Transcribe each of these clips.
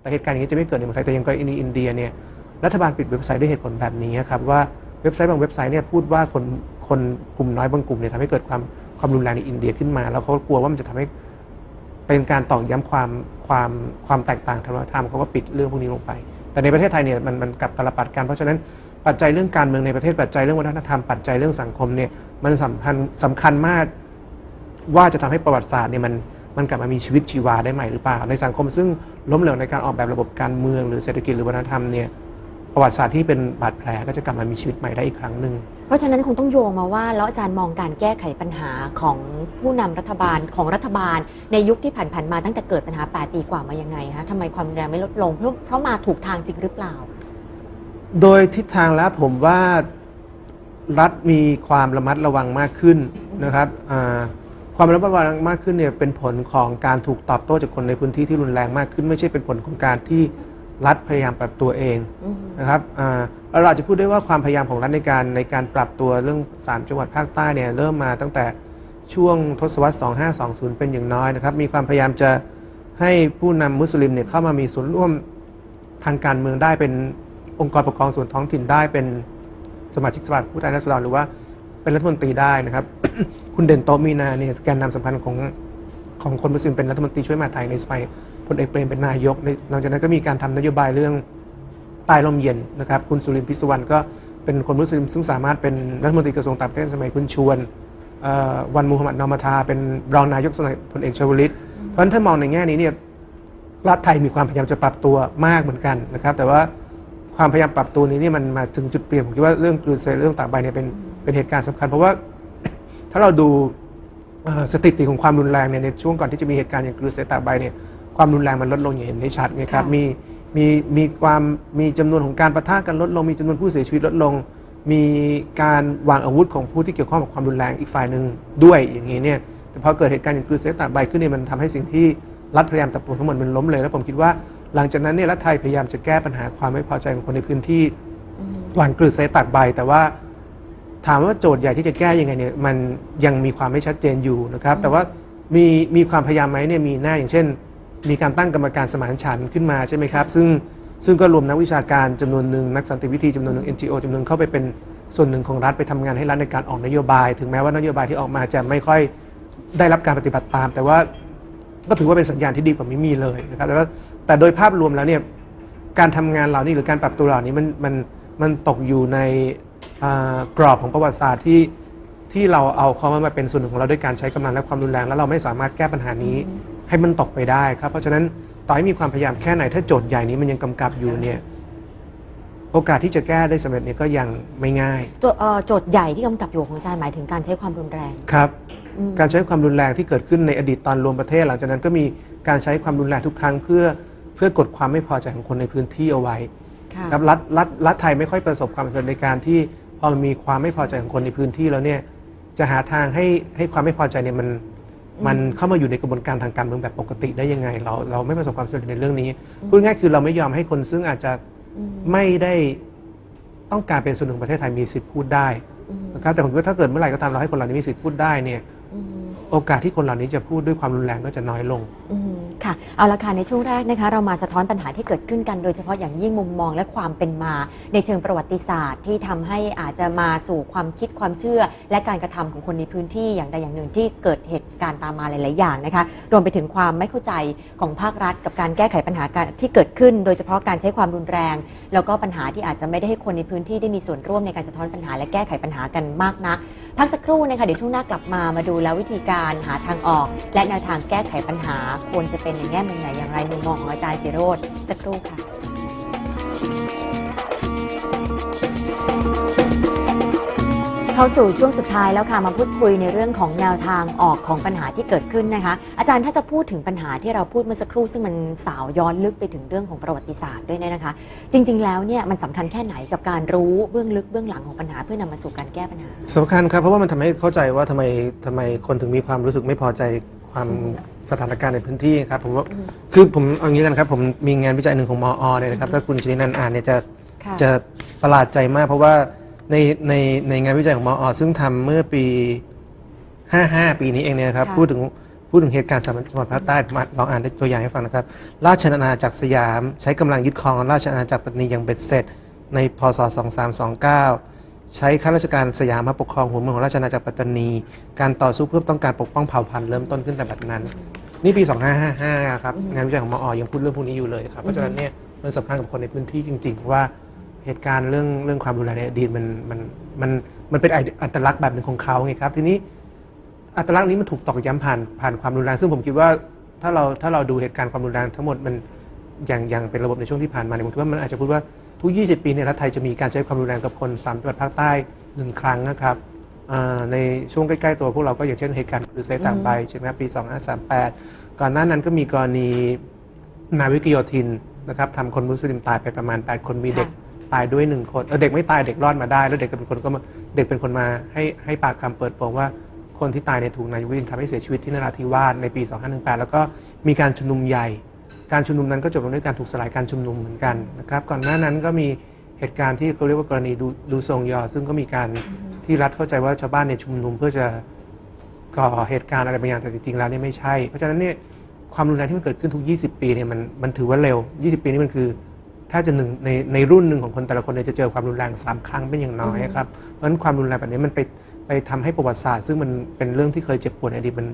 แต่เหตุการณ์อย่างนี้จะไม่เกิดในเมืองไทยแต่ยังกรณีอินเดียเนี่ยรัฐบาลปิดเว็บไซต์ด้วยเหตุผลแบบนี้ครับว่าเว็บไซต์บางเว็บไซต์เนี่ยพูดว่าคนคนกลุ่มน้อยบางกลุ่มเนี่ยทำให้เกิดความความรุนแรงในอินเดียขึ้นมา แล้วเขากลัวว่ามันจะทำให้เป็นการตอกย้ำความความความแตกต่างทางวัฒนธรรมเขาก็ปิดเรื่องพวกนี้ลงไป แต่ในประเทศไทยเนี่ยมันมันกลับตลปัดกันเพราะฉะนั้นปัจจัยเรื่องการเมืองในประเทศปัจจัยเรื่องวัฒนธรรมปัจจัยเรื่องสังคมเนี่ยมันสำคัญสำคัญมากว่าจะทำให้ประวัติศาสตร์เนี่ยมัน มันกลับมามีชีวิตชีวาได้ใหม่หรือเปล่า ในสังคมซึ่งล้มเหลวในการออกแบบระบบการเมืองหรือเศรษฐกิจหรือวัฒนธรรมเนี่ยประวัติศาสตร์ที่เป็นบาดแผลก็จะกลับมามีชีวิตใหม่ได้อีกครั้งหนึ่ง เพราะฉะนั้นคงต้องโยงมาว่าแล้วอาจารย์มองการแก้ไขปัญหาของผู้นำรัฐบาลของรัฐบาล ในยุคที่ผ่านๆมาตั้งแต่เกิดปัญหา 8 ปีกว่ามายังไงคะทำไมความรุนแรงไม่ลดลง เพราะเพราะมาถูกทางจริงหรือเปล่า โดยทิศทางแล้วผมว่ารัฐมีความระมัดระวังมากขึ้นนะครับอ่า ความระมัดระวังมากขึ้นเนี่ยเป็นผลของการถูกตอบโต้จากคนในพื้นที่ที่รุนแรงมากขึ้น ไม่ใช่เป็นผลของการที่รัฐพยายามปรับตัวเองอืมนะครับอ่าเราอาจจะพูดได้ว่าความพยายามของรัฐในการในการปรับตัวเรื่อง 3 จังหวัดภาคใต้เนี่ยเริ่มมาตั้งแต่ช่วงทศวรรษ 2520 เป็นอย่างน้อยนะครับ มีความพยายามจะให้ผู้นำมุสลิมเนี่ยเข้ามามีส่วนร่วมทางการเมืองได้เป็นองค์กรปกครองส่วนท้องถิ่นได้เป็นสมาชิกสภาผู้แทนราษฎรหรือว่า เป็นรัฐมนตรีได้นะครับ คุณเด่นโตมีนาเนี่ยแกนนำสำคัญของของคนมุสลิมเป็นรัฐมนตรีช่วยมหาดไทยในสมัยพลเอกเปรมเป็นนายกในหลังจากนั้นก็มีการทำนโยบายเรื่องใต้ลมเย็นนะครับ คุณสุรินทร์พิศวรรณก็เป็นคนมุสลิม ซึ่งสามารถเป็นรัฐมนตรีกระทรวงต่างประเทศสมัยคุณชวนวันมูฮัมหมัดนอมาทา เป็นรองนายกสมัยพลเอกชวลิต เพราะฉะนั้นถ้ามองในแง่นี้เนี่ยรัฐไทยมีความพยายามจะปรับตัวมากเหมือนกันนะครับ แต่ว่าความพยายามปรับตัวนี้นี่มันมาถึงจุดเปลี่ยนผมคิดว่าเรื่องกลืนเซเรื่องตากใบเนี่ยเป็น เป็นเหตุการณ์สำคัญ เพราะว่าถ้าเราดูเอ่อสถิติของความรุนแรงเนี่ยในช่วงก่อนที่จะมีเหตุการณ์อย่างกลืนเซตากใบเนี่ยความรุนแรงมันลดลงอย่างเห็นได้ชัดนะครับค่ะมีมีมีความมีจำนวนของการประทะกันลดลง มีจำนวนผู้เสียชีวิตลดลง มีการวางอาวุธของผู้ที่เกี่ยวข้องกับความรุนแรงอีกฝ่ายหนึ่งด้วยอย่างนี้เนี่ยแต่พอเกิดเหตุการณ์อย่างกลืนเซตากใบขึ้นเนี่ยมันทำให้สิ่งที่รัฐพยายามตะปูทั้งหมดมันล้มเลยแล้วผมคิดว่าหลังจากนั้นเนี่ยรัฐไทยพยายามจะแก้ปัญหาความไม่พอใจของคนในพื้นที่อืมหวานกลืนเซตากใบแต่ว่า ถามว่าโจทย์ใหญ่ที่จะแก้ยังไงเนี่ยมันยังมีความไม่ชัดเจนอยู่นะครับ แต่ว่ามีมีความพยายามไหมเนี่ยมีแน่อย่างเช่น มีการตั้งกรรมการสมานฉันท์ขึ้นมาใช่ไหมครับ ซึ่งซึ่งก็รวมนักวิชาการจำนวนหนึ่งนักสันติวิธีจำนวนหนึ่ง NGO จำนวนหนึ่งเข้าไปเป็นส่วนหนึ่งของรัฐไปทำงานให้รัฐในการออกนโยบาย ถึงแม้ว่านโยบายที่ออกมาจะไม่ค่อยได้รับการปฏิบัติตาม แต่ว่าก็ถือว่าเป็นสัญญาณที่ดีกว่าไม่มีเลยนะครับแต่ว่าแต่โดยภาพรวมแล้วเนี่ยการทำงานเหล่านี้หรือการปรับตัวเหล่านี้มันมันมันตกอยู่ในอ่า กรอบของประวัติศาสตร์ที่ที่เราเอาเขามาเป็นส่วนหนึ่งของเราด้วยการใช้กำลังและความรุนแรงแล้วเราไม่สามารถแก้ปัญหานี้ให้มันตกไปได้ครับเพราะฉะนั้นต่อให้มีความพยายามแค่ไหนถ้าโจทย์ใหญ่นี้มันยังกำกับอยู่เนี่ยโอกาสที่จะแก้ได้สำเร็จเนี่ยก็ยังไม่ง่ายโจเอ่อโจทย์ใหญ่ที่กำกับอยู่ของอาจารย์หมายถึงการใช้ความรุนแรงครับอืมการใช้ความรุนแรงที่เกิดขึ้นในอดีตตอนรวมประเทศ หลังจากนั้นก็มีการใช้ความรุนแรงทุกครั้งเพื่อเพื่อกดความไม่พอใจของคนในพื้นที่เอาไว้ ค่ะครับรัฐรัฐรัฐไทยไม่ค่อยประสบความสำเร็จในการที่พอมันมีความไม่พอใจของคนในพื้นที่แล้วเนี่ยจะหาทางให้ให้ความไม่พอใจเนี่ยมันมันเข้ามาอยู่ในกระบวนการทางการเมืองแบบปกติได้ยังไง เราเราไม่ประสบความสำเร็จในเรื่องนี้พูดง่ายๆคือเราไม่ยอมให้คนซึ่งอาจจะอืมไม่ได้ต้องการเป็นส่วนหนึ่งของประเทศไทยมีสิทธิ์พูดได้อืมนะครับแต่ผมคิดว่าถ้าเกิดเมื่อไหร่ก็ตามเราให้คนเหล่านี้มีสิทธิ์พูดได้เนี่ยอืม โอกาสที่คนเหล่านี้จะพูดด้วยความรุนแรงก็จะน้อยลง อืมค่ะ เอาละค่ะในช่วงแรกนะคะ เรามาสะท้อนปัญหาที่เกิดขึ้นกัน โดยเฉพาะอย่างยิ่งมุมมองและความเป็นมา ในเชิงประวัติศาสตร์ที่ทำให้อาจจะมาสู่ความคิดความเชื่อ และการกระทำของคนในพื้นที่อย่างใดอย่างหนึ่งที่เกิดเหตุการณ์ตามมาหลาย ๆ อย่างนะคะ รวมไปถึงความไม่เข้าใจของภาครัฐ กับการแก้ไขปัญหาการที่เกิดขึ้น โดยเฉพาะการใช้ความรุนแรง แล้วก็ปัญหาที่อาจจะไม่ได้ให้คนในพื้นที่ได้มีส่วนร่วมในการสะท้อนปัญหาและแก้ไขปัญหากันมากนัก พักสักครู่นะคะเดี๋ยวช่วงหน้ากลับมามาดูแล้ววิธีการหาทางออก และแนวทางแก้ไขปัญหาควรจะเป็นในแง่มุมไหนอย่างไรมุมมองของอาจารย์สิโรธสักครู่ค่ะ เข้าสู่ช่วงสุดท้ายแล้วค่ะมาพูดคุยในเรื่องของแนวทางออกของปัญหาที่เกิดขึ้นนะคะ อาจารย์ถ้าจะพูดถึงปัญหาที่เราพูดเมื่อสักครู่ซึ่งมันสาวย้อนลึกไปถึงเรื่องของประวัติศาสตร์ด้วยเนี่ยนะคะ จริง ๆ แล้วเนี่ยมันสำคัญแค่ไหนกับการรู้เบื้องลึกเบื้องหลังของปัญหาเพื่อนำมาสู่การแก้ปัญหาสำคัญครับเพราะว่ามันทำให้เข้าใจว่าทำไมทำไมคนถึงมีความรู้สึกไม่พอใจความสถานการณ์ในพื้นที่ครับผมว่าอืมคือผมเอางี้กันครับผมมีงานวิจัยหนึ่งของมอเนี่ยนะครับถ้าคุณชนินันท์อ่านเนี่ยจะค่ะจะประหลาดใจมากเพราะว่า ในในในงานวิจัยของมอซึ่งทำเมื่อปี 55 ปีนี้เองเนี่ยนะครับค่ะพูดถึงพูดถึงเหตุการณ์สามจังหวัดภาคใต้มาลองอ่านตัวอย่างให้ฟังนะครับ ราชอาณาจักรสยามใช้กำลังยึดครองราชอาณาจักรปัตตานีอย่างเบ็ดเสร็จ ในพศ 2329 ใช้ข้าราชการสยามมาปกครองหัวเมืองของราชอาณาจักรปัตตานี การต่อสู้เพื่อต้องการปกป้องเผ่าพันธุ์เริ่มต้นขึ้นแต่บัดนั้น นี่ปี 2555 ครับอืมงานวิจัยของมอยังพูดเรื่องพวกนี้อยู่เลยครับเพราะฉะนั้นเนี่ยมันสำคัญกับคนในพื้นที่จริง ๆ ว่า เหตุการณ์เรื่องเรื่องความรุนแรงในอดีตมันมันมันมันเป็นอัตลักษณ์แบบหนึ่งของเขาไงครับทีนี้อัตลักษณ์นี้มันถูกตอกย้ำผ่านผ่านความรุนแรงซึ่งผมคิดว่าถ้าเราถ้าเราดูเหตุการณ์ความรุนแรงทั้งหมดมันอย่างอย่างเป็นระบบในช่วงที่ผ่านมาเนี่ยผมคิดว่ามันอาจจะพูดว่าทุก 20 ปีเนี่ยรัฐไทยจะมีการใช้ความรุนแรงกับคนสามจังหวัดภาคใต้หนึ่งครั้งนะครับในช่วงใกล้ๆตัวพวกเราก็อย่างเช่นเหตุการณ์หรือเซต่างใบใช่ไหมปี 2538 ก่อนหน้านั้นก็มีกรณีนาวิกโยธินนะครับทำคนมุสลิมตายไปประมาณ 8 คนมีเด็ก ตายด้วยหนึ่งคนเออเด็กไม่ตายเด็กรอดมาได้ แล้วเด็กเป็นคนก็มาเด็กเป็นคนมาให้ให้ปากคำเปิดโปงว่าคนที่ตายในยถูกนายวินทำให้เสียชีวิตที่นราธิวาสในปี 2518 แล้วก็มีการชุมนุมใหญ่ การชุมนุมนั้นก็จบลงด้วยการถูกสลายการชุมนุมเหมือนกันนะครับก่อนหน้านั้นก็มีเหตุการณ์ที่เขาเรียกว่ากรณีดูดูทรงยอ ซึ่งก็มีการที่รัฐเข้าใจว่าชาวบ้านในยชุมนุมเพื่อจะก่อเหตุการณ์อะไรบางอย่างแต่จริงๆแล้วเนี่ยไม่ใช่ เพราะฉะนั้นเนี่ยความรุนแรงที่มันเกิดขึ้นทุก 20 ปีเนี่ยมันมันถือว่าเร็ว 20 ปีนี้มันคือ ถ้าจะหนึ่งในในรุ่นหนึ่งของคนแต่ละคนเนี่ยจะเจอความรุนแรงสามครั้งเป็นอย่างน้อยครับ เพราะฉะนั้นความรุนแรงแบบนี้มันไปไปทำให้ประวัติศาสตร์ ซึ่งมันเป็นเรื่องที่เคยเจ็บปวดในอดีตมัน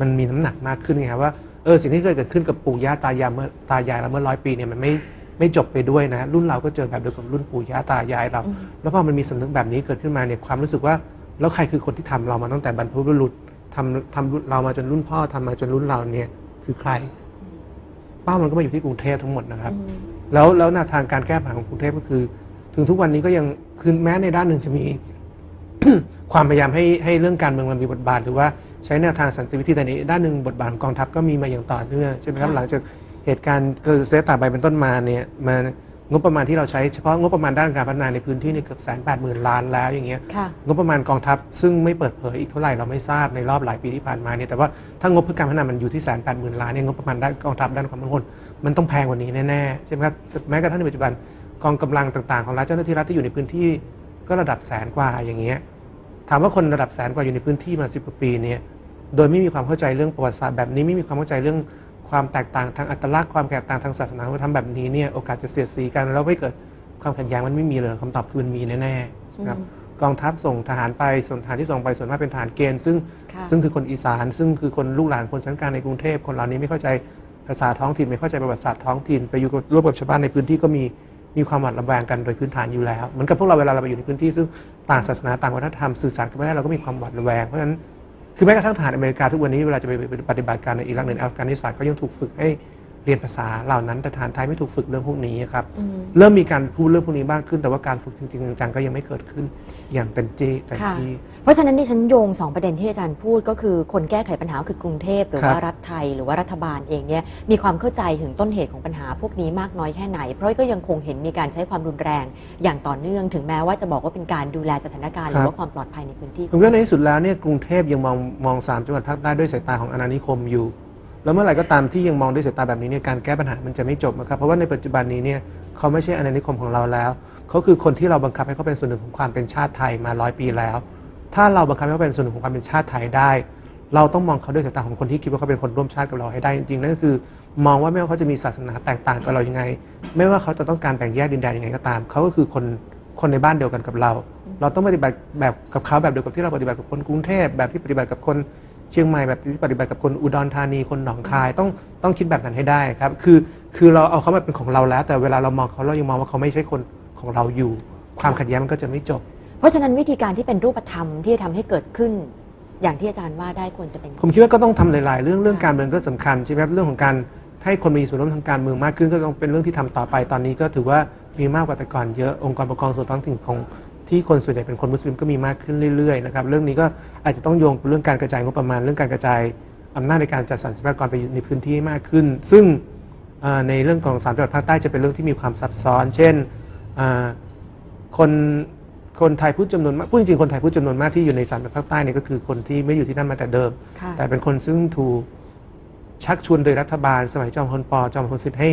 มันมีน้ำหนักมากขึ้นไงครับว่าเออสิ่งที่เคยเกิดขึ้นกับปู่ย่าตายายเมื่อตายายเราเมื่อร้อยปีเนี่ยมันไม่ไม่จบไปด้วยนะ รุ่นเราก็เจอแบบเดียวกับรุ่นปู่ย่าตายายเราอืมแล้วพอมันมีสำนึกแบบนี้เกิดขึ้นมาเนี่ยความรู้สึกว่าแล้วใครคือคนที่ทำเรามาตั้งแต่บรรพบุรุษทำทำรุ่นเรามาจนรุ่นพ่อทำมาจนรุ่นเราเนี่ยคือใคร เป้ามันก็มาอยู่ที่กรุงเทพทั้งหมดนะครับอืม แล้วแล้วแนวทางการแก้ปัญหาของกรุงเทพก็คือ ถึงทุกวันนี้ก็ยังคือแม้ในด้านหนึ่งจะมีความพยายามให้ให้เรื่องการเมืองมันมีบทบาท หรือว่าใช้แนวทางสันติวิธีแต่นี้ด้านหนึ่งบทบาทของกองทัพก็มีมาอย่างต่อเนื่องใช่ไหมครับหลังจากเหตุการณ์คือเซตตาใบเป็นต้นมาเนี่ยมา งบประมาณที่เราใช้เฉพาะงบประมาณด้านการพัฒนาในพื้นที่เนี่ยเกือบแสนแปดหมื่นล้านแล้วอย่างเงี้ยค่ะ งบประมาณกองทัพซึ่งไม่เปิดเผยอีกเท่าไหร่เราไม่ทราบในรอบหลายปีที่ผ่านมาเนี่ยแต่ว่าถ้างบเพื่อการพัฒนามันอยู่ที่แสนแปดหมื่นล้านเนี่ยงบประมาณด้านกองทัพด้านความมั่นคงมันต้องแพงกว่านี้แน่ๆใช่ไหมครับแม้กระทั่งในปัจจุบันกองกำลังต่างๆของรัฐเจ้าหน้าที่รัฐที่อยู่ในพื้นที่ก็ระดับแสนกว่าอย่างเงี้ยถามว่าคนระดับแสนกว่าอยู่ในพื้นที่มาสิบกว่าปีเนี่ยโดยไม่มีความเข้าใจเรื่องประวัติศาสตร์แบบนี้ไม่มีความเข้าใจเรื่อง ความแตกต่างทางอัตลักษณ์ความแตกต่างทางศาสนาวัฒนธรรมแบบนี้เนี่ยโอกาสจะเสียดสีกันแล้วไม่เกิดความขัดแย้งมันไม่มีเลยคำตอบคือมันมีแน่ๆใช่ไหมครับกองทัพส่งทหารไปส่วนทหารที่ส่งไปส่วนมากเป็นทหารเกณฑ์ ซึ่งค่ะซึ่งคือคนอีสาน ซึ่งคือคนลูกหลานคนชั้นกลางในกรุงเทพคนเหล่านี้ไม่เข้าใจภาษาท้องถิ่นไม่เข้าใจประวัติศาสตร์ท้องถิ่นไปอยู่กับร่วมกับชาวบ้านในพื้นที่ก็มีมีความหวาดระแวงกันโดยพื้นฐานอยู่แล้วเหมือนกับพวกเราเวลาเราไปอยู่ในพื้นที่ซึ่งต่างศาสนาต่างวัฒนธรรมสื่อสารกันไม่ได้เราก็มีความหวาดระแวงเพราะฉะนั้น คือแม้กระทั่งทหารอเมริกาทุกวันนี้เวลาจะไปปฏิบัติการในอิรักหรืออัฟกานิสถานเขายังถูกฝึกให้ เรียนภาษาเหล่านั้นแต่ทหารไทยไม่ถูกฝึกเรื่องพวกนี้ครับอืม เริ่มมีการพูดเรื่องพวกนี้มากขึ้น แต่ว่าการฝึกจริงๆจังๆก็ยังไม่เกิดขึ้นอย่างเต็มที่เต็มค่ะ ที่ เพราะฉะนั้นดิฉันโยงสองประเด็นที่อาจารย์พูดก็คือคนแก้ไขปัญหาคือกรุงเทพหรือครับว่ารัฐไทยหรือว่ารัฐบาลเองเนี่ยมีความเข้าใจถึงต้นเหตุของปัญหาพวกนี้มากน้อยแค่ไหน เพราะก็ยังคงเห็นมีการใช้ความรุนแรงอย่างต่อเนื่อง ถึงแม้ว่าจะบอกว่าเป็นการดูแลสถานการณ์หรือว่าความปลอดภัยในพื้นที่ ผมว่าในที่สุดแล้วเนี่ยกรุงเทพยังมองมองสามจังหวัดภาคใต้ด้วยสายตาของอาณานิคมอยู่ แล้วเมื่อไหร่ก็ตามที่ยังมองด้วยสายตาแบบนี้เนี่ยการแก้ปัญหามันจะไม่จบนะครับเพราะว่าในปัจจุบันนี้เนี่ยเขาไม่ใช่อาณานิคมของเราแล้วเขาคือคนที่เราบังคับให้เขาเป็นส่วนหนึ่งของความเป็นชาติไทยมาร้อยปีแล้ว ถ้าเราบังคับให้เขาเป็นส่วนหนึ่งของความเป็นชาติไทยได้ เราต้องมองเขาด้วยสายตาของคนที่คิดว่าเขาเป็นคนร่วมชาติกับเราให้ได้จริงๆนั่นก็คือ มองว่าไม่ว่าเขาจะมีศาสนาแตกต่างกับเรายังไง ไม่ว่าเขาจะต้องการแบ่งแยกดินแดนยังไงก็ตามเขาก็คือคนคนในบ้านเดียวกันกับเรา เราต้องปฏิบัติแบบกับเขาแบบเดียวกับที่เราปฏิบัติกับคนกรุงเทพแบบที่ปฏิบัติกับคน เชียงใหม่แบบที่ปฏิบัติกับคนอุดรธานีคนหนองคายต้องต้องคิดแบบนั้นให้ได้ครับ คือคือเราเอาเขามาเป็นของเราแล้ว แต่เวลาเรามองเขาเรายังมองว่าเขาไม่ใช่คนของเราอยู่ ความขัดแย้งมันก็จะไม่จบ เพราะฉะนั้นวิธีการที่เป็นรูปธรรมที่จะทำให้เกิดขึ้น อย่างที่อาจารย์ว่าได้ควรจะเป็น ผมคิดว่าก็ต้องทำหลาย ๆ เรื่องเรื่องการเมืองก็สำคัญใช่ไหมครับเรื่องของการให้คนมีส่วนร่วมทางการเมืองมากขึ้นก็ต้องเป็นเรื่องที่ทำต่อไปตอนนี้ก็ถือว่ามีมากกว่าแต่ก่อนเยอะองค์กรปกครองส่วนท้องถิ่นของ ที่คนส่วนใหญ่เป็นคนมุสลิมก็มีมากขึ้นเรื่อยๆนะครับเรื่องนี้ก็อาจจะต้องโยงเรื่องการกระจายงบประมาณเรื่องการกระจายอำนาจในการจัดสรรทรัพยากรไปอยู่ในพื้นที่มากขึ้น ซึ่งเอ่อในเรื่องของสามจังหวัดภาคใต้จะเป็นเรื่องที่มีความซับซ้อน เช่นอ่าคนคนไทยพูดจำนวนมากพูดจริงๆคนไทยพูดจำนวนมากที่อยู่ในสามจังหวัดภาคใต้เนี่ยก็คือคนที่ไม่อยู่ที่นั่นมาแต่เดิมค่ะแต่เป็นคนซึ่งถูกชักชวนโดยรัฐบาล สมัยจอมพลปจอมพลสิทธิ์ให้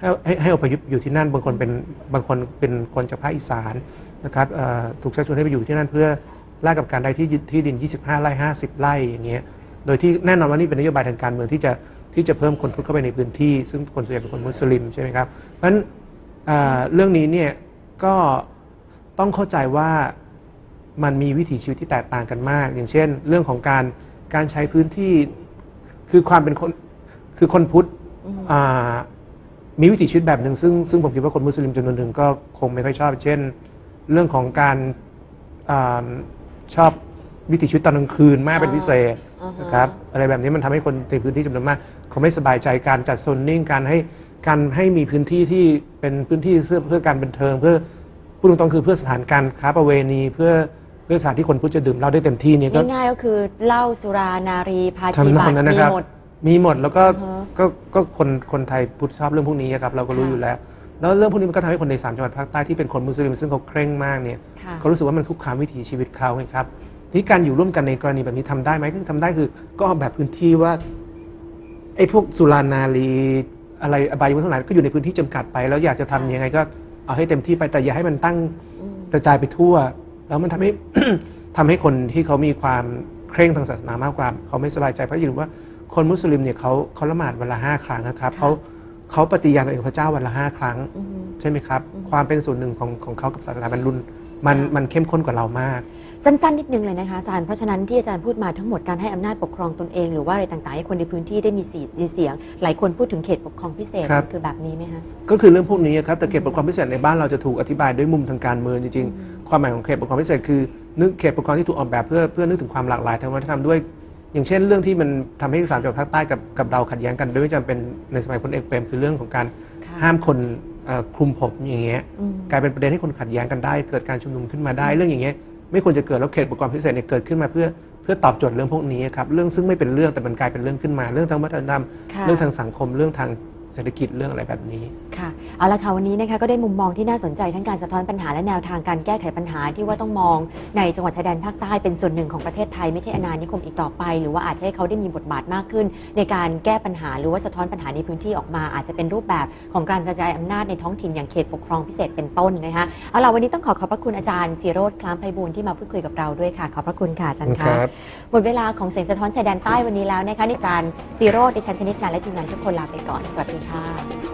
ให้ให้ให้อพยพอยู่ที่นั่นบางคนเป็นบางคนเป็นคนจากภาคอีสาน นะครับเอ่อถูกชักชวนให้ไปอยู่ที่นั่นเพื่อแลกกับการได้ที่ที่ดิน 25 ไร่ 50 ไร่อย่างเงี้ยโดยที่แน่นอนว่านี่เป็นนโยบายทางการเมืองที่จะที่จะเพิ่มคนพุทธเข้าไปในพื้นที่ ซึ่งคนส่วนใหญ่เป็นคนมุสลิมใช่ไหมครับเพราะฉะนั้นอ่าเรื่องนี้เนี่ยก็ต้องเข้าใจว่ามันมีวิถีชีวิตที่แตกต่างกันมาก อย่างเช่น เรื่องของการการใช้พื้นที่คือความเป็นคนคือคนพุทธอืมอ่ามีวิถีชีวิตแบบหนึ่งซึ่งซึ่งผมคิดว่าคนมุสลิมจำนวนหนึ่งก็คงไม่ค่อยชอบ เช่น เรื่องของการอาชอบวิถีชีวิตตอนกลางคืนมากเป็นพิเศษอ่าฮะ นะครับอะไรแบบนี้มันทำให้คนในพื้นที่จำนวนมากเขาไม่สบายใจการจัดโซนนิ่งการให้การให้มีพื้นที่ที่เป็นพื้นที่เพื่อเพื่อการบันเทิง เพื่อพูดตรงๆคือเพื่อสถานการค้าประเวณีเพื่อเพื่อสถานที่คนพุทธจะดื่มเหล้าได้เต็มที่เนี่ยก็ ง่ายๆก็คือเหล้าสุรานารีพาชีทำนบัองตนั้นมีนะครับ หมด มีหมดแล้วก็อือฮะก็ก็คนคนไทยพุทธชอบเรื่องพวกนี้ครับเราก็รู้ค่ะ อยู่แล้ว แล้วเรื่องพวกนี้มันก็ทำให้คนในสามจังหวัดภาคใต้ที่เป็นคนมุสลิมซึ่งเขาเคร่งมากเนี่ยค่ะเขารู้สึกว่ามันคุกคามวิถีชีวิตเขาไงครับทีนี้การอยู่ร่วมกันในกรณีแบบนี้ทำได้ไหมก็คือทำได้คือก็ออกแบบพื้นที่ว่าไอ้พวกสุรานารีอะไรอบายมุขทั้งหลายก็อยู่ในพื้นที่จำกัดไป แล้วอยากจะทำยังไงก็เอาให้เต็มที่ไปแต่อย่าให้มันตั้ง อืม กระจายไปทั่ว แล้วมันทำให้ ทำให้คนที่เขามีความเคร่งทางศาสนามากกว่า เขาไม่สบายใจเพราะอย่าลืมว่าคนมุสลิมเนี่ยเขาเขาละหมาดวันละห้าครั้งนะครับค่ะ เขา เขาปฏิญาณต่อพระเจ้าวันละห้าครั้ง อืมใช่ไหมครับ อืม ความเป็นส่วนหนึ่งของของเขากับศาสนาบรรลุนมันค่ะมันเข้มข้นกว่าเรามาก สั้นๆนิดนึงเลยนะคะอาจารย์ เพราะฉะนั้นที่อาจารย์พูดมาทั้งหมดการให้อำนาจปกครองตนเอง หรือว่าอะไรต่างๆ ให้คนในพื้นที่ได้มีสีมีเสียง หลายคนพูดถึงเขตปกครองพิเศษครับคือแบบนี้ไหมคะ ก็คือเรื่องพวกนี้ครับแต่เขตปกครองพิเศษในบ้านเราจะถูกอธิบายด้วยมุมทางการเมืองจริงอืมๆความหมายของเขตปกครองพิเศษคือนึกเขตปกครองที่ถูกออกแบบเพื่อเพื่อนึกถึงความหลากหลายทางวัฒนธรรมด้วย อย่างเช่นเรื่องที่มันทำให้สามจังหวัดภาคใต้กับกับเราขัดแย้งกันโดยไม่จำเป็นในสมัยพลเอกเปรมคือเรื่องของการค่ะห้ามคนเอ่อคลุมผมอย่างเงี้ยอืมกลายเป็นประเด็นให้คนขัดแย้งกันได้ เกิดการชุมนุมขึ้นมาได้เรื่องอย่างเงี้ยไม่ควรจะเกิดแล้วเขตปกครองพิเศษเนี่ยเกิดขึ้นมาเพื่อเพื่อตอบโจทย์เรื่องพวกนี้ครับเรื่องซึ่งไม่เป็นเรื่องแต่มันกลายเป็นเรื่องขึ้นมา เรื่องทางวัฒนธรรมค่ะเรื่องทางสังคมเรื่องทาง เศรษฐกิจเรื่องอะไรแบบนี้ ค่ะเอาละค่ะวันนี้นะคะก็ได้มุมมองที่น่าสนใจทั้งการสะท้อนปัญหาและแนวทางการแก้ไขปัญหาที่ว่าต้องมองในจังหวัดชายแดนภาคใต้เป็นส่วนหนึ่งของประเทศไทยไม่ใช่อาณานิคมอีกต่อไป หรือว่าอาจจะให้เขาได้มีบทบาทมากขึ้น ในการแก้ปัญหาหรือว่าสะท้อนปัญหาในพื้นที่ออกมา อาจจะเป็นรูปแบบของการกระจายอำนาจในท้องถิ่นอย่างเขตปกครองพิเศษเป็นต้นนะคะเอาล่ะวันนี้ต้องขอขอบพระคุณอาจารย์สีโรธคล้ามไพบูลย์ที่มาพูดคุยกับเราด้วยค่ะขอบพระคุณค่ะอาจารย์ค่ะหมดเวลาของเสียงสะท้อนชายแดนใต้วันนี้แล้วนะคะในการซีโร่ดิฉันชนิดนันและทีมงานทุกคนลาไปก่อนสวัสดีค่ะ